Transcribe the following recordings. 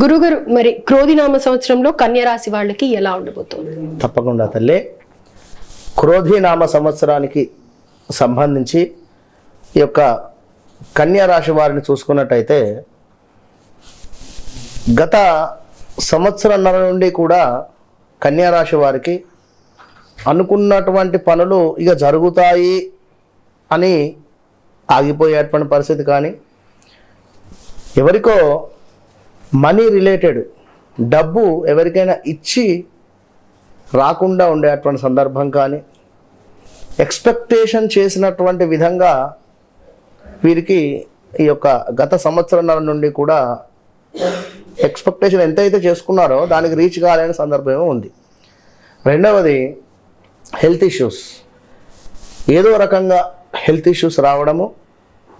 గురుగారు మరి క్రోధినామ సంవత్సరంలో కన్యరాశి వాళ్ళకి ఎలా ఉండబోతుంది? తప్పకుండా తల్లి. క్రోధి నామ సంవత్సరానికి సంబంధించి ఈ యొక్క కన్యరాశి వారిని చూసుకున్నట్టయితే గత సంవత్సరంన్నర నుండి కూడా కన్యరాశి వారికి అనుకున్నటువంటి పనులు ఇక జరుగుతాయి అని ఆగిపోయేటువంటి పరిస్థితి కానీ ఎవరికో మనీ రిలేటెడ్ డబ్బు ఎవరికైనా ఇచ్చి రాకుండా ఉండేటువంటి సందర్భం కానీ ఎక్స్పెక్టేషన్ చేసినటువంటి విధంగా వీరికి ఈ యొక్క గత సంవత్సరాల నుండి కూడా ఎక్స్పెక్టేషన్ ఎంతైతే చేసుకున్నారో దానికి రీచ్ కాలేని సందర్భమే ఉంది. రెండవది హెల్త్ ఇష్యూస్. ఏదో రకంగా హెల్త్ ఇష్యూస్ రావడము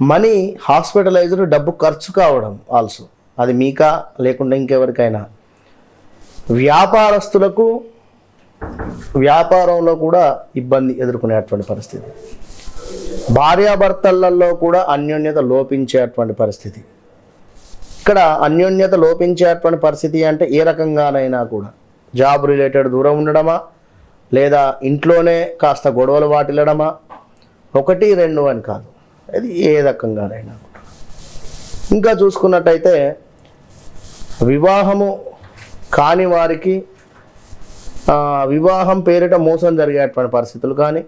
మనీ హాస్పిటలైజ్డ్ డబ్బు ఖర్చు కావడం ఆల్సో. అది మీకా లేకుండా ఇంకెవరికైనా? వ్యాపారస్తులకు వ్యాపారంలో కూడా ఇబ్బంది ఎదుర్కొనేటువంటి పరిస్థితి. భార్యాభర్తలలో కూడా అన్యోన్యత లోపించేటువంటి పరిస్థితి. ఇక్కడ అన్యోన్యత లోపించేటువంటి పరిస్థితి అంటే ఏ రకంగానైనా కూడా జాబ్ రిలేటెడ్ దూరం ఉండడమా? లేదా ఇంట్లోనే కాస్త గొడవలు వాటిల్లడమా? ఒకటి రెండు అని కాదు. అది ఏ రకంగానైనా. కూడా ఇంకా చూసుకున్నట్టయితే వివాహము కాని వారికి వివాహం పేరిట మోసం జరిగేటువంటి పరిస్థితులు కానీ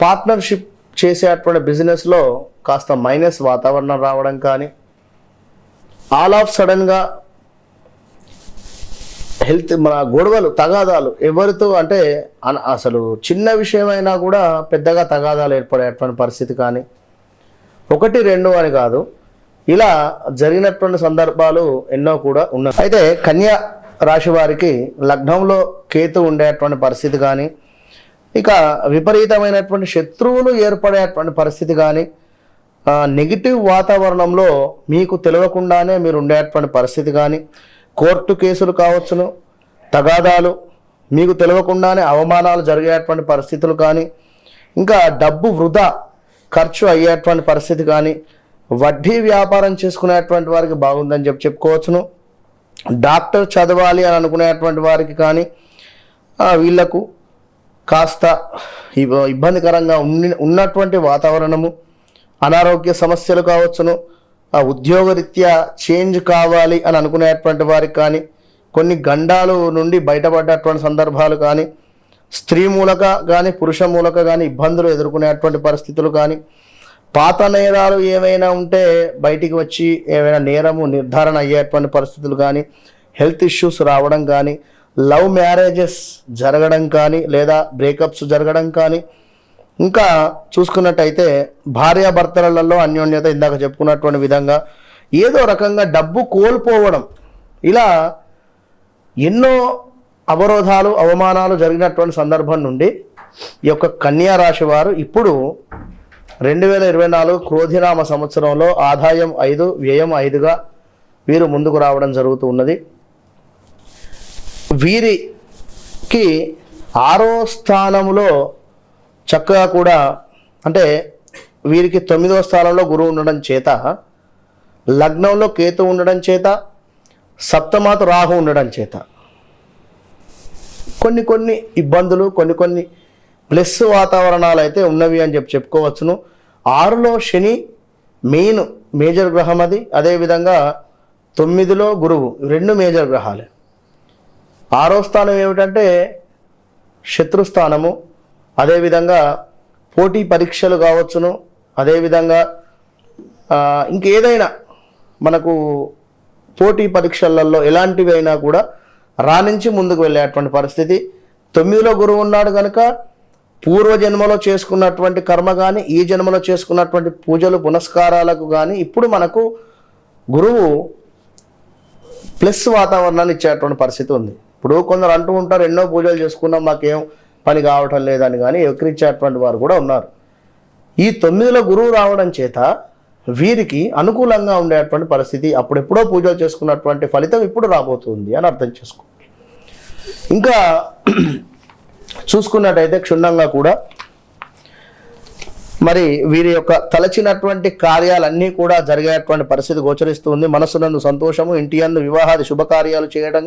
పార్ట్నర్షిప్ చేసేటువంటి బిజినెస్లో కాస్త మైనస్ వాతావరణం రావడం కానీ ఆల్ ఆఫ్ సడన్గా హెల్త్ మన గొడవలు తగాదాలు ఎవరితో అంటే అసలు చిన్న విషయమైనా కూడా పెద్దగా తగాదాలు ఏర్పడేటువంటి పరిస్థితి కానీ ఒకటి రెండు అని కాదు. ఇలా జరిగినటువంటి సందర్భాలు ఎన్నో కూడా ఉన్నాయి. అయితే కన్యా రాశి వారికి లగ్నంలో కేతు ఉండేటువంటి పరిస్థితి కానీ ఇక విపరీతమైనటువంటి శత్రువులు ఏర్పడేటువంటి పరిస్థితి కానీ నెగిటివ్ వాతావరణంలో మీకు తెలియకుండానే మీరు ఉండేటువంటి పరిస్థితి కానీ కోర్టు కేసులు కావచ్చును తగాదాలు మీకు తెలియకుండానే అవమానాలు జరిగేటువంటి పరిస్థితులు కానీ ఇంకా డబ్బు వృధా ఖర్చు అయ్యేటువంటి పరిస్థితి కానీ వడ్డీ వ్యాపారం చేసుకునేటువంటి వారికి బాగుందని చెప్పి చెప్పుకోవచ్చును. డాక్టర్ చదవాలి అని అనుకునేటువంటి వారికి కానీ వీళ్ళకు కాస్త ఇబ్బందికరంగా ఉండి ఉన్నటువంటి వాతావరణము అనారోగ్య సమస్యలు కావచ్చును ఆ ఉద్యోగరీత్యా చేంజ్ కావాలి అని అనుకునేటువంటి వారికి కానీ కొన్ని గండాలు నుండి బయటపడ్డటువంటి సందర్భాలు కానీ స్త్రీ మూలక కానీ పురుష మూలక కానీ ఇబ్బందులు ఎదుర్కొనేటువంటి పరిస్థితులు కానీ పాత నేరాలు ఏమైనా ఉంటే బయటికి వచ్చి ఏమైనా నేరము నిర్ధారణ అయ్యేటువంటి పరిస్థితులు కానీ హెల్త్ ఇష్యూస్ రావడం కానీ లవ్ మ్యారేజెస్ జరగడం కానీ లేదా బ్రేకప్స్ జరగడం కానీ ఇంకా చూసుకున్నట్టయితే భార్యాభర్తలలో అన్యోన్యత ఇందాక చెప్పుకున్నటువంటి విధంగా ఏదో రకంగా డబ్బు కోల్పోవడం. ఇలా ఎన్నో అవరోధాలు అవమానాలు జరిగినటువంటి సందర్భం నుండి ఈ యొక్క కన్యా రాశి వారు ఇప్పుడు రెండు వేల ఇరవై నాలుగు క్రోధినామ సంవత్సరంలో ఆదాయం ఐదు వ్యయం ఐదుగా వీరు ముందుకు రావడం జరుగుతూ ఉన్నది. వీరికి ఆరో స్థానంలో చక్కగా కూడా అంటే వీరికి తొమ్మిదవ స్థానంలో గురువు ఉండడం చేత లగ్నంలో కేతు ఉండడం చేత సప్తమాత రాహు ఉండడం చేత కొన్ని కొన్ని ఇబ్బందులు కొన్ని కొన్ని ప్లస్ వాతావరణాలు అయితే ఉన్నవి అని చెప్పి చెప్పుకోవచ్చును. ఆరులో శని మెయిన్ మేజర్ గ్రహం అది. అదేవిధంగా తొమ్మిదిలో గురువు. రెండు మేజర్ గ్రహాలు. ఆరో స్థానం ఏమిటంటే శత్రుస్థానము అదేవిధంగా పోటీ పరీక్షలు కావచ్చును. అదేవిధంగా ఇంకేదైనా మనకు పోటీ పరీక్షలలో ఎలాంటివైనా కూడా రాణించి ముందుకు వెళ్ళేటువంటి పరిస్థితి. తొమ్మిదిలో గురువు ఉన్నాడు కనుక పూర్వ జన్మలో చేసుకున్నటువంటి కర్మ కానీ ఈ జన్మలో చేసుకున్నటువంటి పూజలు పునస్కారాలకు కానీ ఇప్పుడు మనకు గురువు ప్లస్ వాతావరణాన్ని ఇచ్చేటువంటి పరిస్థితి ఉంది. ఇప్పుడు కొందరు అంటూ ఉంటారు ఎన్నో పూజలు చేసుకున్నాం మాకేం పని కావటం లేదని కానీ ఎక్కిరించేటువంటి వారు కూడా ఉన్నారు. ఈ తొమ్మిదిలో గురువు రావడం చేత వీరికి అనుకూలంగా ఉండేటువంటి పరిస్థితి అప్పుడెప్పుడో పూజలు చేసుకున్నటువంటి ఫలితం ఇప్పుడు రాబోతుంది అని అర్థం చేసుకో. ఇంకా చూసుకున్నట్టయితే క్షుణ్ణంగా కూడా మరి వీరి యొక్క తలచినటువంటి కార్యాలన్నీ కూడా జరిగేటువంటి పరిస్థితి గోచరిస్తుంది. మనసునందు సంతోషము ఇంటి అందు వివాహాది శుభకార్యాలు చేయడం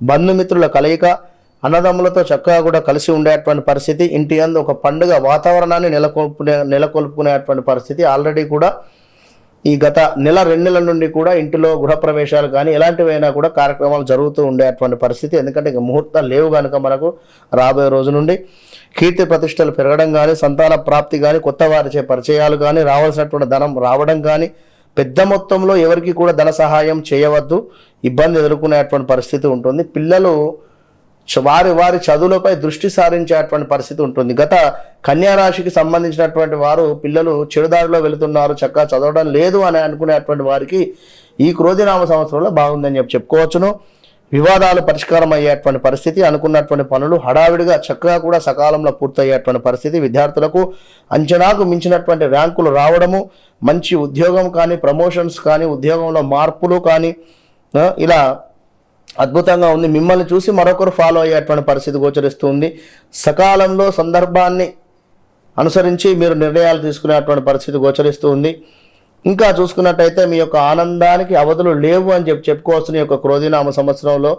బంధుమిత్రుల కలయిక అన్నదమ్ములతో చక్కగా కూడా కలిసి ఉండేటువంటి పరిస్థితి ఇంటి అందు ఒక పండుగ వాతావరణాన్ని నెలకొల్పునే నెలకొల్పుకునేటువంటి పరిస్థితి ఆల్రెడీ కూడా ఈ గత నెల రెండు నెలల నుండి కూడా ఇంటిలో గృహప్రవేశాలు కానీ ఎలాంటివైనా కూడా కార్యక్రమాలు జరుగుతూ ఉండేటువంటి పరిస్థితి. ఎందుకంటే ఇక ముహూర్తాలు లేవు కనుక మనకు రాబోయే రోజు నుండి కీర్తి ప్రతిష్టలు పెరగడం కానీ సంతాన ప్రాప్తి కానీ కొత్త వారిచే పరిచయాలు కానీ రావాల్సినటువంటి ధనం రావడం కానీ పెద్ద మొత్తంలో ఎవరికి కూడా ధన సహాయం చేయవద్దు ఇబ్బంది ఎదుర్కొనేటువంటి పరిస్థితి ఉంటుంది. పిల్లలు వారి వారి చదువులపై దృష్టి సారించేటువంటి పరిస్థితి ఉంటుంది. గత కన్యా రాశికి సంబంధించినటువంటి వారు పిల్లలు చెడుదారిలో వెళుతున్నారు చక్కగా చదవడం లేదు అని అనుకునేటువంటి వారికి ఈ క్రోధినామ సంవత్సరంలో బాగుందని చెప్పి చెప్పుకోవచ్చును. వివాదాలు పరిష్కారం అయ్యేటువంటి పరిస్థితి అనుకున్నటువంటి పనులు హడావిడిగా చక్కగా కూడా సకాలంలో పూర్తయ్యేటువంటి పరిస్థితి విద్యార్థులకు అంచనాకు మించినటువంటి ర్యాంకులు రావడము మంచి ఉద్యోగం కానీ ప్రమోషన్స్ కానీ ఉద్యోగంలో మార్పులు కానీ ఇలా అద్భుతంగా ఉంది. మిమ్మల్ని చూసి మరొకరు ఫాలో అయ్యేటువంటి పరిస్థితి గోచరిస్తుంది. సకాలంలో సందర్భాన్ని అనుసరించి మీరు నిర్ణయాలు తీసుకునేటువంటి పరిస్థితి గోచరిస్తుంది. ఇంకా చూసుకున్నట్టయితే మీ యొక్క ఆనందానికి అవధులు లేవు అని చెప్పి చెప్పుకోవచ్చు ఈ యొక్క క్రోధినామ సంవత్సరంలో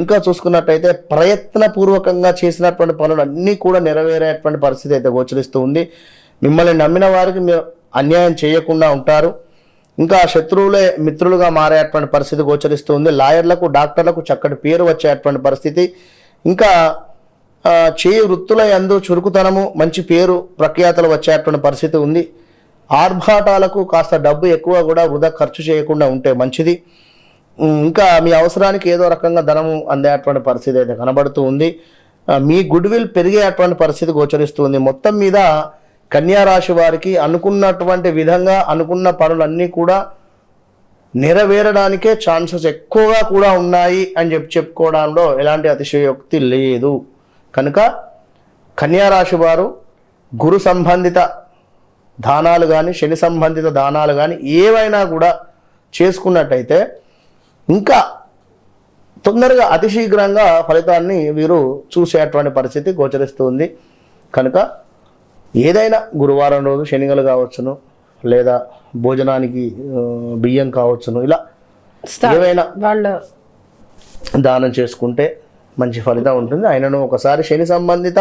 ఇంకా చూసుకున్నట్టయితే ప్రయత్నపూర్వకంగా చేసినటువంటి పనులు అన్నీ కూడా నెరవేరేటువంటి పరిస్థితి అయితే గోచరిస్తుంది. మిమ్మల్ని నమ్మిన వారికి మీరు అన్యాయం చేయకుండా ఉంటారు. ఇంకా శత్రువులే మిత్రులుగా మారేటువంటి పరిస్థితి గోచరిస్తుంది. లాయర్లకు డాక్టర్లకు చక్కటి పేరు వచ్చేటువంటి పరిస్థితి. ఇంకా చేయి వృత్తుల యందు చురుకుతనము మంచి పేరు ప్రఖ్యాతలు వచ్చేటువంటి పరిస్థితి ఉంది. ఆర్భాటాలకు కాస్త డబ్బు ఎక్కువ కూడా వృధా ఖర్చు చేయకుండా ఉంటే మంచిది. ఇంకా మీ అవసరానికి ఏదో రకంగా ధనము అందేటువంటి పరిస్థితి అయితే కనబడుతూ ఉంది. మీ గుడ్ విల్ పెరిగేటువంటి పరిస్థితి గోచరిస్తుంది మొత్తం మీద కన్యా రాశి వారికి అనుకున్నటువంటి విధంగా అనుకున్న పనులన్నీ కూడా నెరవేరడానికే ఛాన్సెస్ ఎక్కువగా కూడా ఉన్నాయి అని చెప్పి చెప్పుకోవడంలో ఎలాంటి అతిశయోక్తి లేదు. కనుక కన్యారాశి వారు గురు సంబంధిత దానాలు కానీ శని సంబంధిత దానాలు కానీ ఏవైనా కూడా చేసుకున్నట్టయితే ఇంకా తొందరగా అతిశీఘ్రంగా ఫలితాన్ని వీరు చూసేటువంటి పరిస్థితి గోచరిస్తుంది కనుక ఏదైనా గురువారం రోజు శనిగలు కావచ్చును లేదా భోజనానికి బియ్యం కావచ్చును ఇలా ఏవైనా వాళ్ళ దానం చేసుకుంటే మంచి ఫలితం ఉంటుంది. అయినను ఒకసారి శని సంబంధిత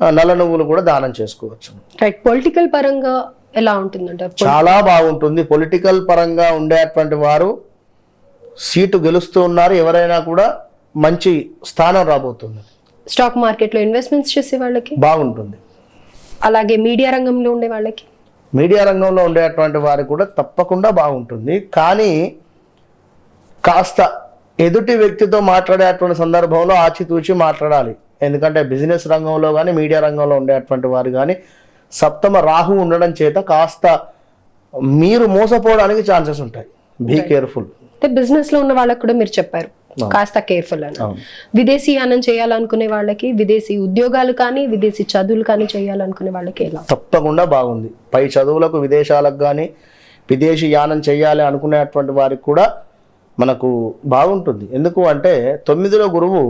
నల్ల నువ్వులు కూడా దానం చేసుకోవచ్చు. రైట్ పొలిటికల్ పరంగా ఎలా ఉంటుందంటారు చాలా బాగుంటుంది. పొలిటికల్ పరంగా ఉండేటువంటి వారు సీటు గెలుస్తూ ఉన్నారు. ఎవరైనా కూడా మంచి స్థానం రాబోతుంది. స్టాక్ మార్కెట్లో ఇన్వెస్ట్మెంట్స్ చేసే వాళ్ళకి? బాగుంటుంది. అలాగే మీడియా రంగంలో ఉండే వాళ్ళకి? మీడియా రంగంలో ఉండేటువంటి వారికి కూడా తప్పకుండా బాగుంటుంది. కానీ కాస్త ఎదుటి వ్యక్తితో మాట్లాడేటువంటి సందర్భంలో ఆచితూచి మాట్లాడాలి. ఎందుకంటే బిజినెస్ రంగంలో కానీ మీడియా రంగంలో ఉండేటువంటి వారు కానీ సప్తమ రాహు ఉండడం చేత కాస్త మీరు మోసపోవడానికి ఛాన్సెస్ ఉంటాయి. బీ కేర్ఫుల్ అంటే బిజినెస్లో ఉన్న వాళ్ళకి కూడా మీరు చెప్పారు. కాస్త కేర్ఫుల్ అని అవును. విదేశీ యానం చేయాలనుకునే వాళ్ళకి విదేశీ ఉద్యోగాలు కానీ విదేశీ చదువులు కానీ చేయాలనుకునే వాళ్ళకి ఎలా? తప్పకుండా బాగుంది. పై చదువులకు విదేశాలకు కానీ విదేశీ యానం చేయాలి అనుకునేటువంటి వారికి కూడా మనకు బాగుంటుంది. ఎందుకు అంటే తొమ్మిదిలో గురువు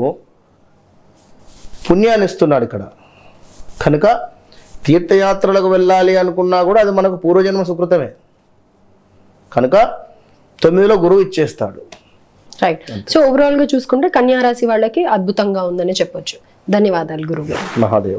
పుణ్యాన్ని ఇస్తున్నాడు ఇక్కడ. కనుక తీర్థయాత్రలకు వెళ్ళాలి అనుకున్నా కూడా అది మనకు పూర్వజన్మ సుకృతమే. కనుక తొమ్మిదిలో గురువు ఇచ్చేస్తాడు. రైట్ సో ఓవరాల్గా చూసుకుంటే కన్యా రాశి వాళ్ళకి అద్భుతంగా ఉందని చెప్పొచ్చు. ధన్యవాదాలు గురువు గారు మహాదేవ్.